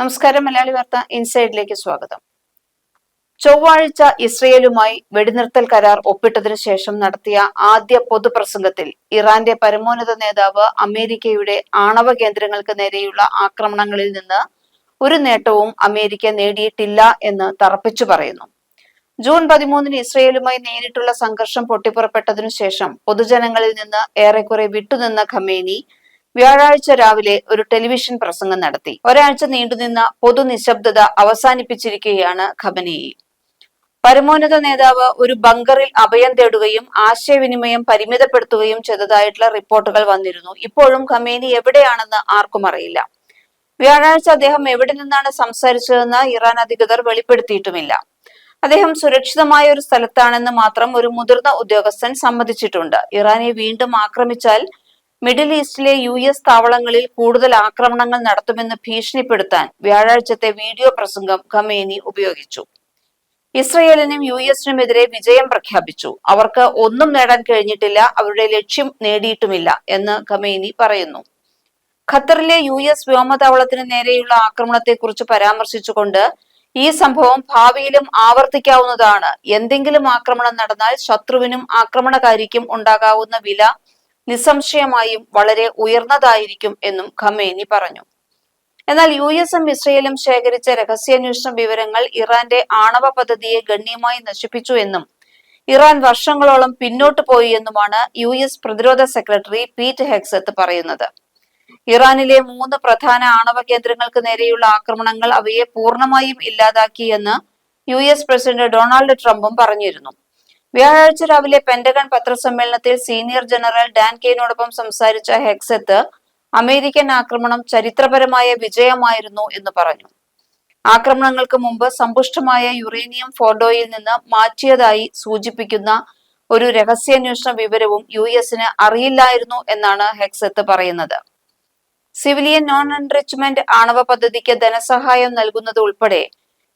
നമസ്കാരം മലയാളി വാർത്ത ഇൻസൈഡിലേക്ക് സ്വാഗതം. ചൊവ്വാഴ്ച ഇസ്രയേലുമായി വെടിനിർത്തൽ കരാർ ഒപ്പിട്ടതിനു ശേഷം നടത്തിയ ആദ്യ പൊതുപ്രസംഗത്തിൽ ഇറാന്റെ പരമോന്നത നേതാവ് അമേരിക്കയുടെ ആണവ കേന്ദ്രങ്ങൾക്ക് നേരെയുള്ള ആക്രമണങ്ങളിൽ നിന്ന് ഒരു നേട്ടവും അമേരിക്ക നേടിയിട്ടില്ല എന്ന് തറപ്പിച്ചു പറയുന്നു. ജൂൺ പതിമൂന്നിന് ഇസ്രയേലുമായി നേരിട്ടുള്ള സംഘർഷം പൊട്ടിപ്പുറപ്പെട്ടതിനു ശേഷം പൊതുജനങ്ങളിൽ നിന്ന് ഏറെക്കുറെ വിട്ടുനിന്ന ഖമേനി വ്യാഴാഴ്ച രാവിലെ ഒരു ടെലിവിഷൻ പ്രസംഗം നടത്തി. ഒരാഴ്ച നീണ്ടുനിന്ന പൊതു നിശബ്ദത അവസാനിപ്പിച്ചിരിക്കുകയാണ് ഖമനേയി പരമോന്നത നേതാവ് ഒരു ബങ്കറിൽ അഭയം തേടുകയും ആശയവിനിമയം പരിമിതപ്പെടുത്തുകയും ചെയ്തതായിട്ടുള്ള റിപ്പോർട്ടുകൾ വന്നിരുന്നു. ഇപ്പോഴും ഖമേനി എവിടെയാണെന്ന് ആർക്കും അറിയില്ല. വ്യാഴാഴ്ച അദ്ദേഹം എവിടെ നിന്നാണ് സംസാരിച്ചതെന്ന് ഇറാൻ അധികൃതർ വെളിപ്പെടുത്തിയിട്ടുമില്ല. അദ്ദേഹം സുരക്ഷിതമായ ഒരു സ്ഥലത്താണെന്ന് മാത്രം ഒരു മുതിർന്ന ഉദ്യോഗസ്ഥൻ സമ്മതിച്ചിട്ടുണ്ട്. ഇറാനെ വീണ്ടും ആക്രമിച്ചാൽ മിഡിൽ ഈസ്റ്റിലെ യു എസ് താവളങ്ങളിൽ കൂടുതൽ ആക്രമണങ്ങൾ നടത്തുമെന്ന് ഭീഷണിപ്പെടുത്താൻ വ്യാഴാഴ്ചത്തെ വീഡിയോ പ്രസംഗം ഖമേനി ഉപയോഗിച്ചു. ഇസ്രയേലിനും യു എസിനുമെതിരെ വിജയം പ്രഖ്യാപിച്ചു. അവർക്ക് ഒന്നും നേടാൻ കഴിഞ്ഞിട്ടില്ല അവരുടെ ലക്ഷ്യം നേടിയിട്ടുമില്ല എന്ന് ഖമേനി പറയുന്നു. ഖത്തറിലെ യു എസ് വ്യോമതാവളത്തിന് നേരെയുള്ള ആക്രമണത്തെക്കുറിച്ച് പരാമർശിച്ചുകൊണ്ട് ഈ സംഭവം ഭാവിയിലും ആവർത്തിക്കാവുന്നതാണ്. എന്തെങ്കിലും ആക്രമണം നടന്നാൽ ശത്രുവിനും ആക്രമണകാരിക്കും ഉണ്ടാകാവുന്ന വില നിസ്സംശയമായും വളരെ ഉയർന്നതായിരിക്കും എന്നും ഖമേനി പറഞ്ഞു. എന്നാൽ യു എസും ഇസ്രയേലും ശേഖരിച്ച രഹസ്യാന്വേഷണ വിവരങ്ങൾ ഇറാന്റെ ആണവ പദ്ധതിയെ ഗണ്യമായി നശിപ്പിച്ചു എന്നും ഇറാൻ വർഷങ്ങളോളം പിന്നോട്ട് പോയി എന്നുമാണ് യു എസ് പ്രതിരോധ സെക്രട്ടറി പീറ്റ് ഹെക്സത്ത് പറയുന്നത്. ഇറാനിലെ മൂന്ന് പ്രധാന ആണവ കേന്ദ്രങ്ങൾക്ക് നേരെയുള്ള ആക്രമണങ്ങൾ അവയെ പൂർണമായും ഇല്ലാതാക്കിയെന്ന് യു എസ് പ്രസിഡന്റ് ഡൊണാൾഡ് ട്രംപും പറഞ്ഞിരുന്നു. വ്യാഴാഴ്ച രാവിലെ പെന്റഗൺ പത്രസമ്മേളനത്തിൽ സീനിയർ ജനറൽ ഡാൻ കെയിനോടൊപ്പം സംസാരിച്ച ഹെക്സത്ത് അമേരിക്കൻ ആക്രമണം ചരിത്രപരമായ വിജയമായിരുന്നു എന്ന് പറഞ്ഞു. ആക്രമണങ്ങൾക്ക് മുമ്പ് സമ്പുഷ്ടമായ യുറേനിയം ഫോർഡോയിൽ നിന്ന് മാറ്റിയതായി സൂചിപ്പിക്കുന്ന ഒരു രഹസ്യാന്വേഷണ വിവരവും യു എസിന് അറിയില്ലായിരുന്നു എന്നാണ് ഹെക്സത്ത് പറയുന്നത്. സിവിലിയൻ നോൺ എൻറിച്ച്മെന്റ് ആണവ പദ്ധതിക്ക് ധനസഹായം നൽകുന്നത് ഉൾപ്പെടെ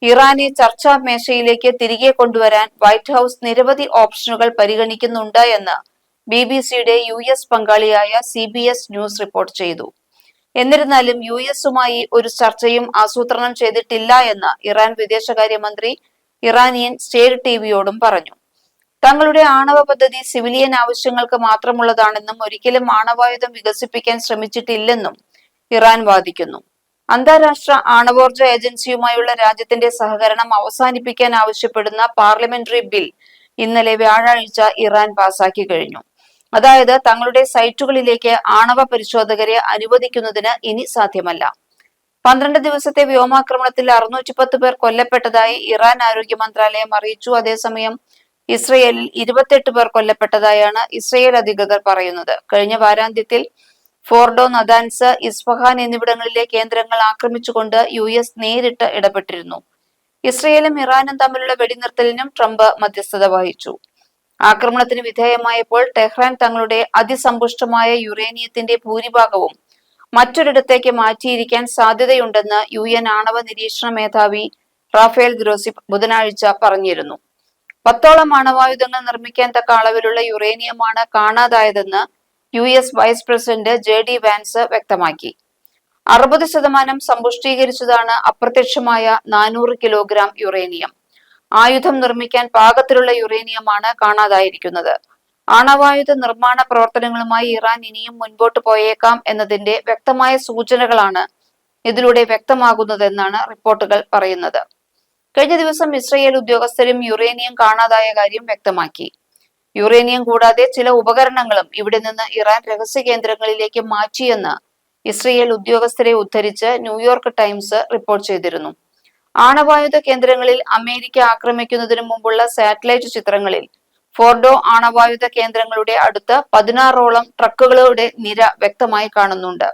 ഇറാനെ ചർച്ചാ മേശയിലേക്ക് തിരികെ കൊണ്ടുവരാൻ വൈറ്റ് ഹൌസ് നിരവധി ഓപ്ഷനുകൾ പരിഗണിക്കുന്നുണ്ട് എന്ന് ബി ബി സിയുടെ യു എസ് പങ്കാളിയായ C B S news report ചെയ്തു. എന്നിരുന്നാലും യു എസുമായി ഒരു ചർച്ചയും ആസൂത്രണം ചെയ്തിട്ടില്ല എന്ന് ഇറാൻ വിദേശകാര്യമന്ത്രി ഇറാനിയൻ സ്റ്റേറ്റ് ടി വിയോടും പറഞ്ഞു. തങ്ങളുടെ ആണവ പദ്ധതി സിവിലിയൻ ആവശ്യങ്ങൾക്ക് മാത്രമുള്ളതാണെന്നും ഒരിക്കലും ആണവായുധം വികസിപ്പിക്കാൻ ശ്രമിച്ചിട്ടില്ലെന്നും ഇറാൻ വാദിക്കുന്നു. അന്താരാഷ്ട്ര ആണവോർജ ഏജൻസിയുമായുള്ള രാജ്യത്തിന്റെ സഹകരണം അവസാനിപ്പിക്കാൻ ആവശ്യപ്പെടുന്ന പാർലമെന്ററി ബിൽ ഇന്നലെ വ്യാഴാഴ്ച ഇറാൻ പാസാക്കി കഴിഞ്ഞു. അതായത് തങ്ങളുടെ സൈറ്റുകളിലേക്ക് ആണവ പരിശോധകരെ അനുവദിക്കുന്നതിന് ഇനി സാധ്യമല്ല. പന്ത്രണ്ട് ദിവസത്തെ വ്യോമാക്രമണത്തിൽ അറുന്നൂറ്റി പത്ത് പേർ കൊല്ലപ്പെട്ടതായി ഇറാൻ ആരോഗ്യ മന്ത്രാലയം അറിയിച്ചു. അതേസമയം ഇസ്രയേലിൽ ഇരുപത്തെട്ട് പേർ കൊല്ലപ്പെട്ടതായാണ് ഇസ്രയേൽ അധികൃതർ പറയുന്നത്. കഴിഞ്ഞ വാരാന്ത്യത്തിൽ ഫോർഡോ നദാൻസ് ഇസ്ഫഹാൻ എന്നിവിടങ്ങളിലെ കേന്ദ്രങ്ങൾ ആക്രമിച്ചുകൊണ്ട് യു എസ് നേരിട്ട് ഇടപെട്ടിരുന്നു. ഇസ്രയേലും ഇറാനും തമ്മിലുള്ള വെടിനിർത്തലിനും ട്രംപ് മധ്യസ്ഥത വഹിച്ചു. ആക്രമണത്തിന് വിധേയമായപ്പോൾ ടെഹ്റാൻ തങ്ങളുടെ അതിസമ്പുഷ്ടമായ യുറേനിയത്തിന്റെ ഭൂരിഭാഗവും മറ്റൊരിടത്തേക്ക് മാറ്റിയിരിക്കാൻ സാധ്യതയുണ്ടെന്ന് യു എൻ ആണവ നിരീക്ഷണ മേധാവി റാഫേൽ ഗ്രോസിപ്പ് ബുധനാഴ്ച പറഞ്ഞിരുന്നു. പത്തോളം ആണവായുധങ്ങൾ നിർമ്മിക്കാൻ തക്ക അളവിലുള്ള യുറേനിയമാണ് കാണാതായതെന്ന് U S vice president J D Vance വ്യക്തമാക്കി. അറുപത് ശതമാനം സമ്പുഷ്ടീകരിച്ചതാണ് അപ്രത്യക്ഷമായ നാനൂറ് കിലോഗ്രാം യുറേനിയം. ആയുധം നിർമ്മിക്കാൻ പാകത്തിലുള്ള യുറേനിയമാണ് കാണാതായിരിക്കുന്നത്. ആണവായുധ നിർമ്മാണ പ്രവർത്തനങ്ങളുമായി ഇറാൻ ഇനിയും മുൻപോട്ട് പോയേക്കാം എന്നതിന്റെ വ്യക്തമായ സൂചനകളാണ് ഇതിലൂടെ വ്യക്തമാകുന്നതെന്നാണ് റിപ്പോർട്ടുകൾ പറയുന്നത്. കഴിഞ്ഞ ദിവസം ഇസ്രയേൽ ഉദ്യോഗസ്ഥരും യുറേനിയം കാണാതായ കാര്യം വ്യക്തമാക്കി. യുറേനിയം കൂടാതെ ചില ഉപകരണങ്ങളും ഇവിടെ നിന്ന് ഇറാൻ രഹസ്യ കേന്ദ്രങ്ങളിലേക്ക് മാറ്റിയെന്ന് ഇസ്രയേൽ ഉദ്യോഗസ്ഥരെ ഉദ്ധരിച്ച് ന്യൂയോർക്ക് ടൈംസ് റിപ്പോർട്ട് ചെയ്തിരുന്നു. ആണവായുധ കേന്ദ്രങ്ങളിൽ അമേരിക്ക ആക്രമിക്കുന്നതിന് മുമ്പുള്ള സാറ്റലൈറ്റ് ചിത്രങ്ങളിൽ ഫോർഡോ ആണവായുധ കേന്ദ്രങ്ങളുടെ അടുത്ത് പതിനാറോളം ട്രക്കുകളുടെ നിര വ്യക്തമായി കാണുന്നുണ്ട്.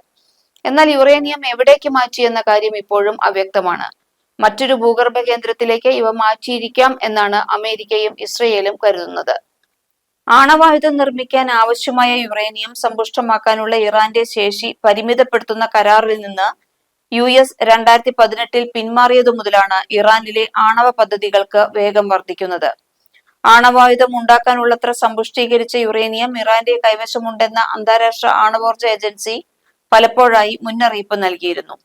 എന്നാൽ യുറേനിയം എവിടേക്ക് മാറ്റി എന്ന കാര്യം ഇപ്പോഴും അവ്യക്തമാണ്. മറ്റൊരു ഭൂഗർഭ കേന്ദ്രത്തിലേക്ക് ഇവ മാറ്റിയിരിക്കാം എന്നാണ് അമേരിക്കയും ഇസ്രയേലും കരുതുന്നത്. ആണവായുധം നിർമ്മിക്കാൻ ആവശ്യമായ യുറേനിയം സമ്പുഷ്ടമാക്കാനുള്ള ഇറാന്റെ ശേഷി പരിമിതപ്പെടുത്തുന്ന കരാറിൽ നിന്ന് യു എസ് രണ്ടായിരത്തി പതിനെട്ടിൽ പിന്മാറിയതു മുതലാണ് ഇറാനിലെ ആണവ പദ്ധതികൾക്ക് വേഗം വർദ്ധിക്കുന്നത് ആണവായുധം ഉണ്ടാക്കാനുള്ളത്ര സമ്പുഷ്ടീകരിച്ച യുറേനിയം ഇറാന്റെ കൈവശമുണ്ടെന്ന അന്താരാഷ്ട്ര ആണവോർജ ഏജൻസി പലപ്പോഴായി മുന്നറിയിപ്പ് നൽകിയിരുന്നു.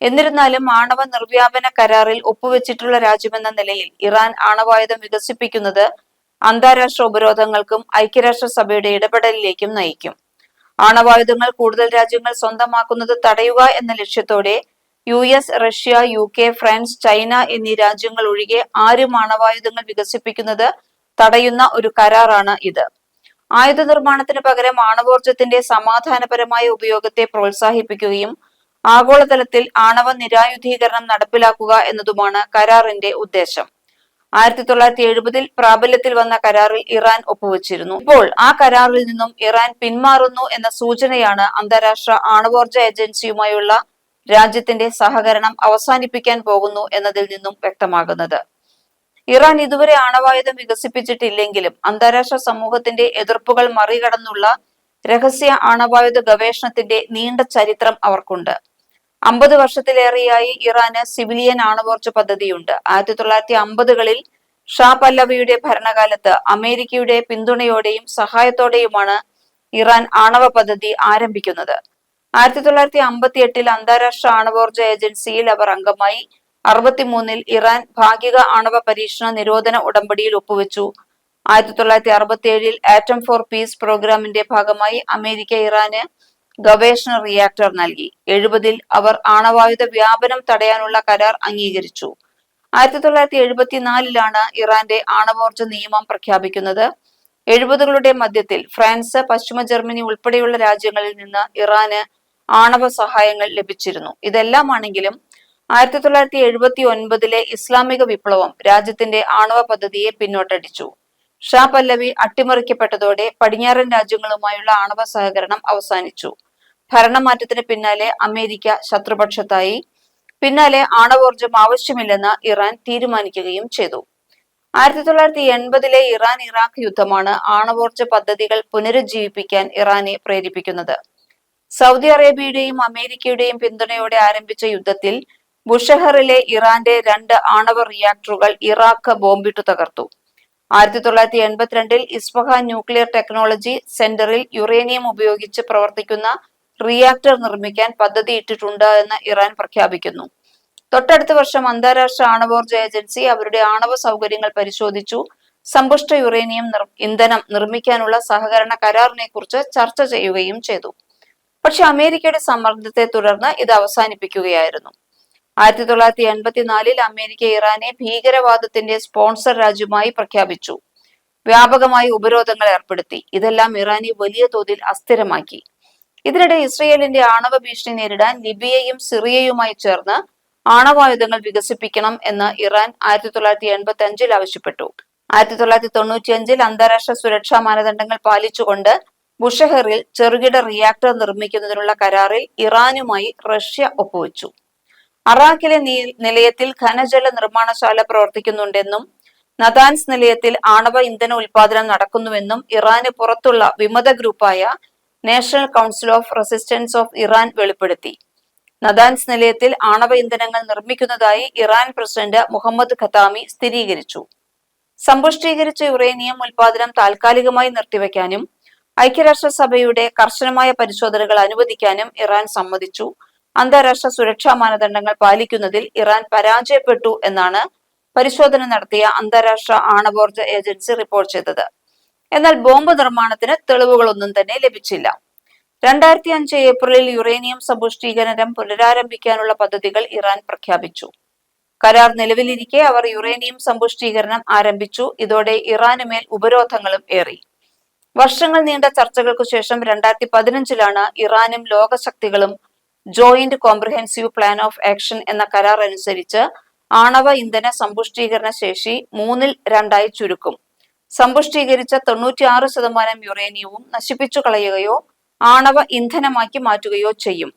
എന്നിരുന്നാലും ആണവ നിർവ്യാപന കരാറിൽ ഒപ്പുവെച്ചിട്ടുള്ള രാജ്യമെന്ന നിലയിൽ ഇറാൻ ആണവായുധം വികസിപ്പിക്കുന്നത് അന്താരാഷ്ട്ര ഉപരോധങ്ങൾക്കും ഐക്യരാഷ്ട്രസഭയുടെ ഇടപെടലിലേക്കും നയിക്കും. ആണവായുധങ്ങൾ കൂടുതൽ രാജ്യങ്ങൾ സ്വന്തമാക്കുന്നത് തടയുക എന്ന ലക്ഷ്യത്തോടെ U S Russia U K France China എന്നീ രാജ്യങ്ങൾ ഒഴികെ ആരും ആണവായുധങ്ങൾ വികസിപ്പിക്കുന്നത് തടയുന്ന ഒരു കരാറാണ് ഇത്. ആയുധ നിർമ്മാണത്തിന് പകരം ആണവോർജത്തിന്റെ സമാധാനപരമായ ഉപയോഗത്തെ പ്രോത്സാഹിപ്പിക്കുകയും ആഗോളതലത്തിൽ ആണവ നിരായുധീകരണം നടപ്പിലാക്കുക എന്നതുമാണ് കരാറിന്റെ ഉദ്ദേശം. ആയിരത്തി തൊള്ളായിരത്തി എഴുപതിൽ പ്രാബല്യത്തിൽ വന്ന കരാറിൽ ഇറാൻ ഒപ്പുവച്ചിരുന്നു. ഇപ്പോൾ ആ കരാറിൽ നിന്നും ഇറാൻ പിന്മാറുന്നു എന്ന സൂചനയാണ് അന്താരാഷ്ട്ര ആണവോർജ ഏജൻസിയുമായുള്ള രാജ്യത്തിന്റെ സഹകരണം അവസാനിപ്പിക്കാൻ പോകുന്നു എന്നതിൽ നിന്നും വ്യക്തമാകുന്നത്. ഇറാൻ ഇതുവരെ ആണവായുധം വികസിപ്പിച്ചിട്ടില്ലെങ്കിലും അന്താരാഷ്ട്ര സമൂഹത്തിന്റെ എതിർപ്പുകൾ മറികടന്നുള്ള രഹസ്യ ആണവായുധ ഗവേഷണത്തിന്റെ നീണ്ട ചരിത്രം അവർക്കുണ്ട്. അമ്പത് വർഷത്തിലേറെയായി ഇറാന് സിവിലിയൻ ആണവോർജ പദ്ധതിയുണ്ട്. ആയിരത്തി തൊള്ളായിരത്തി അമ്പതുകളിൽ ഷാ പല്ലവിയുടെ ഭരണകാലത്ത് അമേരിക്കയുടെ പിന്തുണയോടെയും സഹായത്തോടെയുമാണ് ഇറാൻ ആണവ പദ്ധതി ആരംഭിക്കുന്നത്. ആയിരത്തി തൊള്ളായിരത്തി അമ്പത്തി എട്ടിൽ അന്താരാഷ്ട്ര ആണവോർജ ഏജൻസിയിൽ അവർ അംഗമായി അറുപത്തിമൂന്നിൽ ഇറാൻ ഭാഗിക ആണവ പരീക്ഷണ നിരോധന ഉടമ്പടിയിൽ ഒപ്പുവെച്ചു. ആയിരത്തി തൊള്ളായിരത്തി അറുപത്തി ഏഴിൽ ആറ്റം ഫോർ പീസ് പ്രോഗ്രാമിന്റെ ഭാഗമായി അമേരിക്ക ഇറാന് ഗവേഷണ റിയാക്ടർ നൽകി. എഴുപതിൽ അവർ ആണവായുധ വ്യാപനം തടയാനുള്ള കരാർ അംഗീകരിച്ചു. ആയിരത്തി തൊള്ളായിരത്തി എഴുപത്തിനാലിലാണ് ഇറാന്റെ ആണവോർജ നിയമം പ്രഖ്യാപിക്കുന്നത്. എഴുപതുകളുടെ മധ്യത്തിൽ ഫ്രാൻസ് പശ്ചിമ ജർമ്മനി ഉൾപ്പെടെയുള്ള രാജ്യങ്ങളിൽ നിന്ന് ഇറാന് ആണവ സഹായങ്ങൾ ലഭിച്ചിരുന്നു. ഇതെല്ലാമാണെങ്കിലും ആയിരത്തി തൊള്ളായിരത്തി എഴുപത്തി ഒൻപതിലെ ഇസ്ലാമിക വിപ്ലവം രാജ്യത്തിന്റെ ആണവ പദ്ധതിയെ പിന്നോട്ടടിച്ചു. ഷാ പല്ലവി അട്ടിമറിക്കപ്പെട്ടതോടെ പടിഞ്ഞാറൻ രാജ്യങ്ങളുമായുള്ള ആണവ സഹകരണം അവസാനിച്ചു. ഭരണമാറ്റത്തിന് പിന്നാലെ അമേരിക്ക ശത്രുപക്ഷത്തായി. പിന്നാലെ ആണവോർജം ആവശ്യമില്ലെന്ന് ഇറാൻ തീരുമാനിക്കുകയും ചെയ്തു. ആയിരത്തി തൊള്ളായിരത്തി എൺപതിലെ ഇറാൻ ഇറാഖ് യുദ്ധമാണ് ആണവോർജ പദ്ധതികൾ പുനരുജ്ജീവിപ്പിക്കാൻ ഇറാനെ പ്രേരിപ്പിക്കുന്നത്. സൗദി അറേബ്യയുടെയും അമേരിക്കയുടെയും പിന്തുണയോടെ ആരംഭിച്ച യുദ്ധത്തിൽ ബുഷഹറിലെ ഇറാന്റെ രണ്ട് ആണവ റിയാക്ടറുകൾ ഇറാഖ് ബോംബിട്ടു തകർത്തു. ആയിരത്തി തൊള്ളായിരത്തി എൺപത്തിരണ്ടിൽ ഇസ്ഫഹാൻ ന്യൂക്ലിയർ ടെക്നോളജി സെന്ററിൽ യുറേനിയം ഉപയോഗിച്ച് പ്രവർത്തിക്കുന്ന റിയാക്ടർ നിർമ്മിക്കാൻ പദ്ധതിയിട്ടിട്ടുണ്ട് എന്ന് ഇറാൻ പ്രഖ്യാപിക്കുന്നു. തൊട്ടടുത്ത വർഷം അന്താരാഷ്ട്ര ആണവോർജ ഏജൻസി അവരുടെ ആണവ സൗകര്യങ്ങൾ പരിശോധിച്ചു. സമ്പുഷ്ട യുറേനിയം ഇന്ധനം നിർമ്മിക്കാനുള്ള സഹകരണ കരാറിനെ കുറിച്ച് ചർച്ച ചെയ്യുകയും ചെയ്തു. പക്ഷെ അമേരിക്കയുടെ സമ്മർദ്ദത്തെ തുടർന്ന് ഇത് അവസാനിപ്പിക്കുകയായിരുന്നു. ആയിരത്തി തൊള്ളായിരത്തി എൺപത്തിനാലിൽ അമേരിക്ക ഇറാനെ ഭീകരവാദത്തിന്റെ സ്പോൺസർ രാജ്യമായി പ്രഖ്യാപിച്ചു. വ്യാപകമായി ഉപരോധങ്ങൾ ഏർപ്പെടുത്തി. ഇതെല്ലാം ഇറാനെ വലിയ തോതിൽ അസ്ഥിരമാക്കി. ഇതിനിടെ ഇസ്രയേലിന്റെ ആണവ ഭീഷണി നേരിടാൻ ലിബിയയും സിറിയയുമായി ചേർന്ന് ആണവായുധങ്ങൾ വികസിപ്പിക്കണം എന്ന് ഇറാൻ ആയിരത്തി തൊള്ളായിരത്തി എൺപത്തി അഞ്ചിൽ ആവശ്യപ്പെട്ടു. ആയിരത്തി തൊള്ളായിരത്തി തൊണ്ണൂറ്റി അഞ്ചിൽ അന്താരാഷ്ട്ര സുരക്ഷാ മാനദണ്ഡങ്ങൾ പാലിച്ചുകൊണ്ട് ബുഷഹറിൽ ചെറുകിട റിയാക്ടർ നിർമ്മിക്കുന്നതിനുള്ള കരാറിൽ ഇറാനുമായി റഷ്യ ഒപ്പുവെച്ചു. അറാഖിലെ നിലയത്തിൽ ഖനജല നിർമ്മാണശാല പ്രവർത്തിക്കുന്നുണ്ടെന്നും നദാൻസ് നിലയത്തിൽ ആണവ ഇന്ധന ഉൽപാദനം നടക്കുന്നുവെന്നും ഇറാന് പുറത്തുള്ള വിമത ഗ്രൂപ്പായ national council of resistance of Iran വെളിപ്പെടുത്തി. നദാൻസ് നിലയത്തിൽ ആണവ ഇന്ധനങ്ങൾ നിർമ്മിക്കുന്നതായി ഇറാൻ പ്രസിഡന്റ് മുഹമ്മദ് ഖത്താമി സ്ഥിരീകരിച്ചു. സമ്പുഷ്ടീകരിച്ച യുറേനിയം ഉൽപാദനം താൽക്കാലികമായി നിർത്തിവെക്കാനും ഐക്യരാഷ്ട്രസഭയുടെ കർശനമായ പരിശോധനകൾ അനുവദിക്കാനും ഇറാൻ സമ്മതിച്ചു. അന്താരാഷ്ട്ര സുരക്ഷാ മാനദണ്ഡങ്ങൾ പാലിക്കുന്നതിൽ ഇറാൻ പരാജയപ്പെട്ടു എന്നാണ് പരിശോധന നടത്തിയ അന്താരാഷ്ട്ര ആണവോർജ ഏജൻസി റിപ്പോർട്ട് ചെയ്തത്. എന്നാൽ ബോംബ് നിർമ്മാണത്തിന് തെളിവുകളൊന്നും തന്നെ ലഭിച്ചില്ല. രണ്ടായിരത്തി അഞ്ച് ഏപ്രിലിൽ യുറേനിയം സമ്പുഷ്ടീകരണം പുനരാരംഭിക്കാനുള്ള പദ്ധതികൾ ഇറാൻ പ്രഖ്യാപിച്ചു. കരാർ നിലവിലിരിക്കെ അവർ യുറേനിയം സമ്പുഷ്ടീകരണം ആരംഭിച്ചു. ഇതോടെ ഇറാനുമേൽ ഉപരോധങ്ങളും ഏറി. വർഷങ്ങൾ നീണ്ട ചർച്ചകൾക്കു ശേഷം രണ്ടായിരത്തി പതിനഞ്ചിലാണ് ഇറാനും ലോകശക്തികളും joint comprehensive plan of action എന്ന കരാർ അനുസരിച്ച് ആണവ ഇന്ധന സമ്പുഷ്ടീകരണ ശേഷി മൂന്നിൽ രണ്ടായി ചുരുക്കും. സമ്പുഷ്ടീകരിച്ച തൊണ്ണൂറ്റിയാറ് ശതമാനം യുറേനിയവും നശിപ്പിച്ചു കളയുകയോ ആണവ ഇന്ധനമാക്കി മാറ്റുകയോ ചെയ്യും.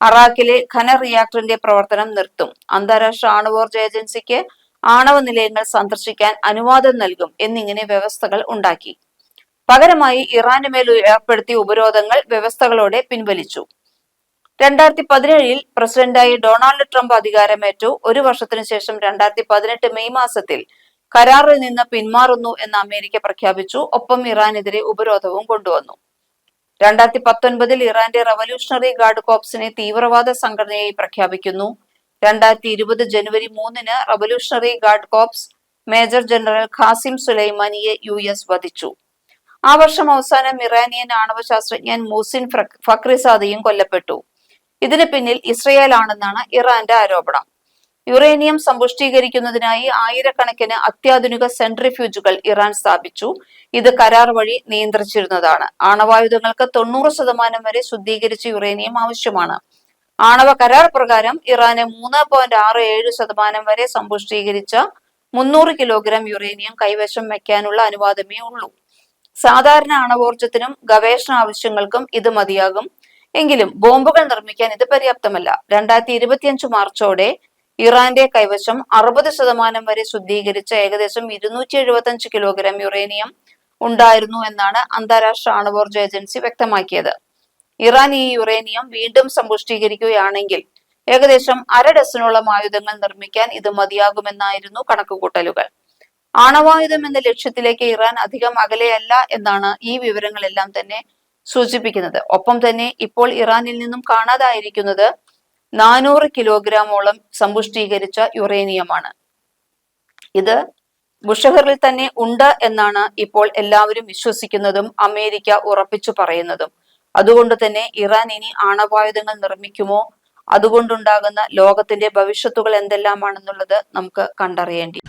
അറാഖിലെ ഖന റിയാക്ടറിന്റെ പ്രവർത്തനം നിർത്തും. അന്താരാഷ്ട്ര ആണവോർജ ഏജൻസിക്ക് ആണവ നിലയങ്ങൾ സന്ദർശിക്കാൻ അനുവാദം നൽകും എന്നിങ്ങനെ വ്യവസ്ഥകൾ ഉണ്ടാക്കി. പകരമായി ഇറാനുമേൽ ഏർപ്പെടുത്തിയ ഉപരോധങ്ങൾ വ്യവസ്ഥകളോടെ പിൻവലിച്ചു. രണ്ടായിരത്തി പതിനേഴിൽ പ്രസിഡന്റായി ഡൊണാൾഡ് ട്രംപ് അധികാരമേറ്റു. ഒരു വർഷത്തിനു ശേഷം രണ്ടായിരത്തി പതിനെട്ട് മെയ് മാസത്തിൽ കരാറിൽ നിന്ന് പിന്മാറുന്നു എന്ന് അമേരിക്ക പ്രഖ്യാപിച്ചു. ഒപ്പം ഇറാനെതിരെ ഉപരോധവും കൊണ്ടുവന്നു. രണ്ടായിരത്തി പത്തൊൻപതിൽ ഇറാന്റെ റവല്യൂഷണറി ഗാർഡ് കോപ്സിനെ തീവ്രവാദ സംഘടനയായി പ്രഖ്യാപിക്കുന്നു. രണ്ടായിരത്തി ഇരുപത് ജനുവരി മൂന്നിന് revolutionary guard corps major general Qasem സുലൈമാനിയെ U S വധിച്ചു. ആ വർഷം അവസാനം ഇറാനിയൻ ആണവ ശാസ്ത്രജ്ഞൻ മൂസിൻ ഫക്രിസാദിയും കൊല്ലപ്പെട്ടു. ഇതിന് പിന്നിൽ ഇസ്രയേൽ ആണെന്നാണ് ഇറാന്റെ ആരോപണം. യുറേനിയം സമ്പുഷ്ടീകരിക്കുന്നതിനായി ആയിരക്കണക്കിന് അത്യാധുനിക സെൻട്രിഫ്യൂജുകൾ ഇറാൻ സ്ഥാപിച്ചു. ഇത് കരാർ വഴി നിയന്ത്രിച്ചിരുന്നതാണ്. ആണവായുധങ്ങൾക്ക് തൊണ്ണൂറ് ശതമാനം വരെ ശുദ്ധീകരിച്ച യുറേനിയം ആവശ്യമാണ്. ആണവ കരാർ പ്രകാരം ഇറാന് മൂന്ന് പോയിന്റ് ആറ് ഏഴ് ശതമാനം വരെ സമ്പുഷ്ടീകരിച്ച മുന്നൂറ് കിലോഗ്രാം യുറേനിയം കൈവശം വയ്ക്കാനുള്ള അനുവാദമേ ഉള്ളൂ. സാധാരണ ആണവോർജത്തിനും ഗവേഷണ ആവശ്യങ്ങൾക്കും ഇത് മതിയാകും. എങ്കിലും ബോംബുകൾ നിർമ്മിക്കാൻ ഇത് പര്യാപ്തമല്ല. രണ്ടായിരത്തി ഇരുപത്തിയഞ്ച് മാർച്ചോടെ ഇറാന്റെ കൈവശം അറുപത് ശതമാനം വരെ ശുദ്ധീകരിച്ച ഏകദേശം ഇരുന്നൂറ്റി എഴുപത്തി അഞ്ച് കിലോഗ്രാം യുറേനിയം ഉണ്ടായിരുന്നു എന്നാണ് അന്താരാഷ്ട്ര ആണവോർജ ഏജൻസി വ്യക്തമാക്കിയത്. ഇറാൻ ഈ യുറേനിയം വീണ്ടും സമ്പുഷ്ടീകരിക്കുകയാണെങ്കിൽ ഏകദേശം അര ഡസനോളം ആയുധങ്ങൾ നിർമ്മിക്കാൻ ഇത് മതിയാകുമെന്നായിരുന്നു കണക്കുകൂട്ടലുകൾ. ആണവായുധം എന്ന ലക്ഷ്യത്തിലേക്ക് ഇറാൻ അധികം അകലെയല്ല എന്നാണ് ഈ വിവരങ്ങളെല്ലാം തന്നെ സൂചിപ്പിക്കുന്നത്. ഒപ്പം തന്നെ ഇപ്പോൾ ഇറാനിൽ നിന്നും കാണാതായിരിക്കുന്നത് നാനൂറ് കിലോഗ്രാമോളം സമ്പുഷ്ടീകരിച്ച യുറേനിയമാണ്. ഇത് ബുഷഹറിൽ തന്നെ ഉണ്ട് എന്നാണ് ഇപ്പോൾ എല്ലാവരും വിശ്വസിക്കുന്നതും അമേരിക്ക ഉറപ്പിച്ചു പറയുന്നതും. അതുകൊണ്ട് തന്നെ ഇറാൻ ഇനി ആണവായുധങ്ങൾ നിർമ്മിക്കുമോ? അതുകൊണ്ടുണ്ടാകുന്ന ലോകത്തിന്റെ ഭവിഷ്യത്തുകൾ എന്തെല്ലാമാണെന്നുള്ളത് നമുക്ക് കണ്ടറിയേണ്ടി